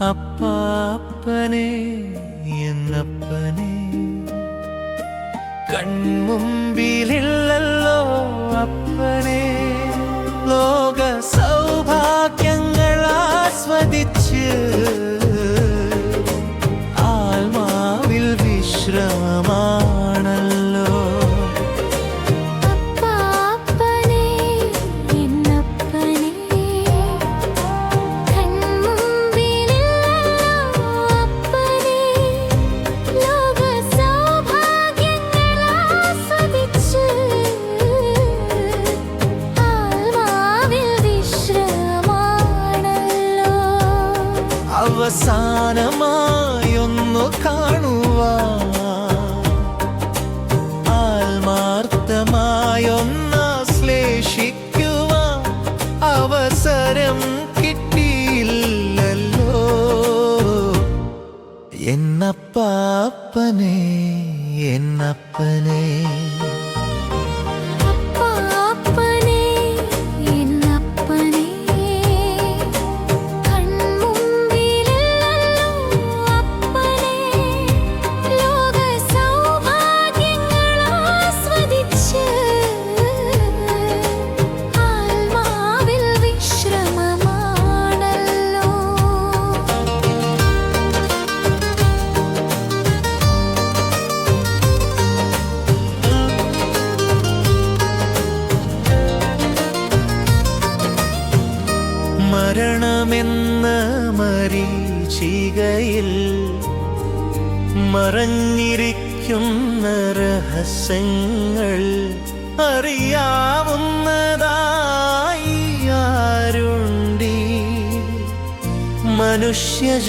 അപ്പാപ്പനെ എന്നപ്പനെ. കൺമുമ്പിലില്ലല്ലോ അപ്പനെ. ലോക സൗഭാഗ്യങ്ങൾ ആസ്വദിച്ച് ആത്മാവിൽ വിശ്രമമാണല്ലോ അവസാനമായൊന്നു കാണുവ ആത്മാർത്ഥമായൊന്നാശ്ലേഷിക്കുവാൻ അവസരം കിട്ടിയില്ലല്ലോ. എന്നപ്പാപ്പനെ എന്നപ്പനെ. മരണമെന്ന മരീചികയിൽ മറഞ്ഞിരിക്കുന്ന രഹസ്യങ്ങൾ അറിയാവുന്നതായി ആരുണ്ടി? മനുഷ്യജന്മത്തിൽ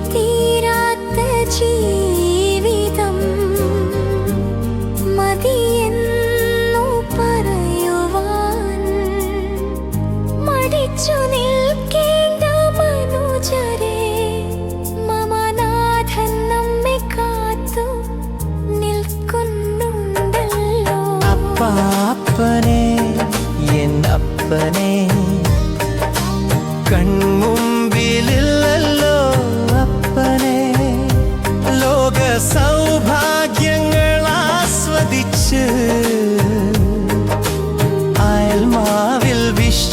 കൊതിത്തീരാത്ത ജീവിതം മതിയെന്നു പറയുവാൻ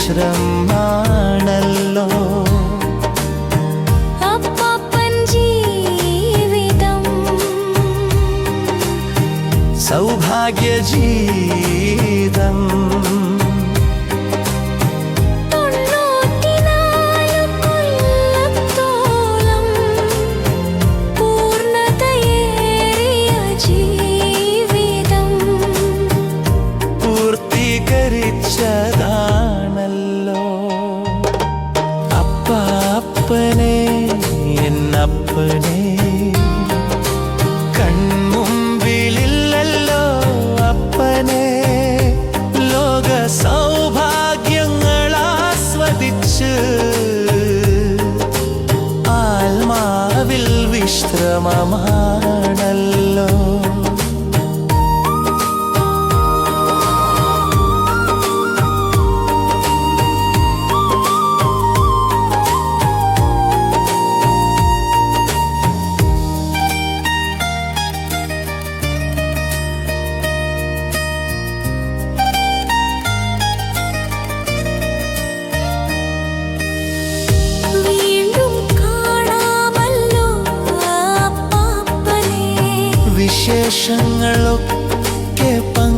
വിശ്രമാണല്ലോ അപ്പാപ്പൻ ജീവിതം സൗഭാഗ്യ ജീവിതം പരിശ്രമമാണല്ലോ വിശേഷങ്ങളൊക്കെ പങ്കുവയ്ക്കാൻ